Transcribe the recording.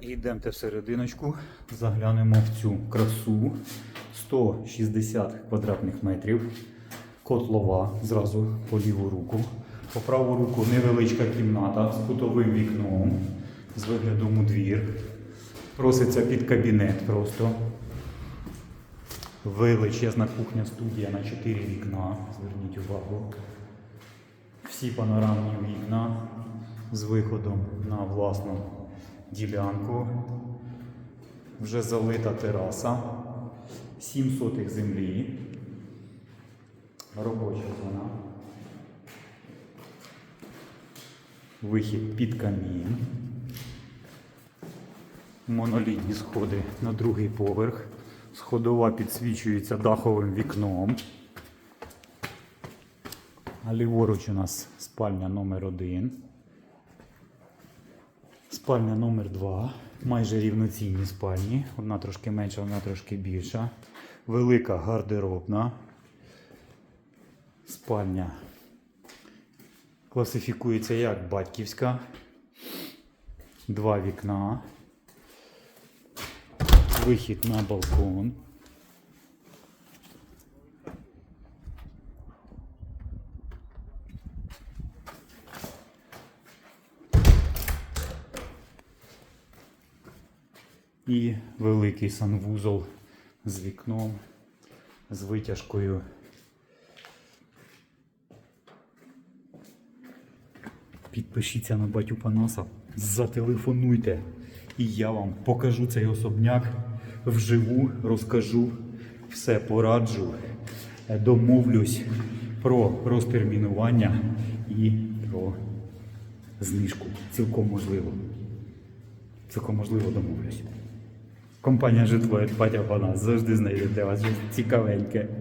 Йдемте всерединочку, заглянемо в цю красу. 160 квадратних метрів. Котлова зразу по ліву руку. По праву руку невеличка кімната з кутовим вікном, з виглядом у двір. Проситься під кабінет просто. Величезна кухня студія на 4 вікна. Зверніть увагу. Всі панорамні вікна з виходом на власну ділянку. Вже залита тераса. 7 сотих землі. Робоча зона. Вихід під камін. Монолітні сходи на другий поверх. Сходова підсвічується даховим вікном. А ліворуч у нас спальня номер один. Спальня номер 2 Майже рівноцінні спальні. Одна трошки менша, одна трошки більша. Велика гардеробна. Спальня класифікується як батьківська. Два вікна. Вихід на балкон. І великий санвузол з вікном, з витяжкою. Підпишіться на батю Панаса, зателефонуйте, і я вам покажу цей особняк вживу, розкажу, все пораджу, домовлюсь про розтермінування і про знижку. Цілком можливо. Цілком можливо домовлюсь. Компанія житло як батя Панас завжди знайде для вас щось цікавеньке.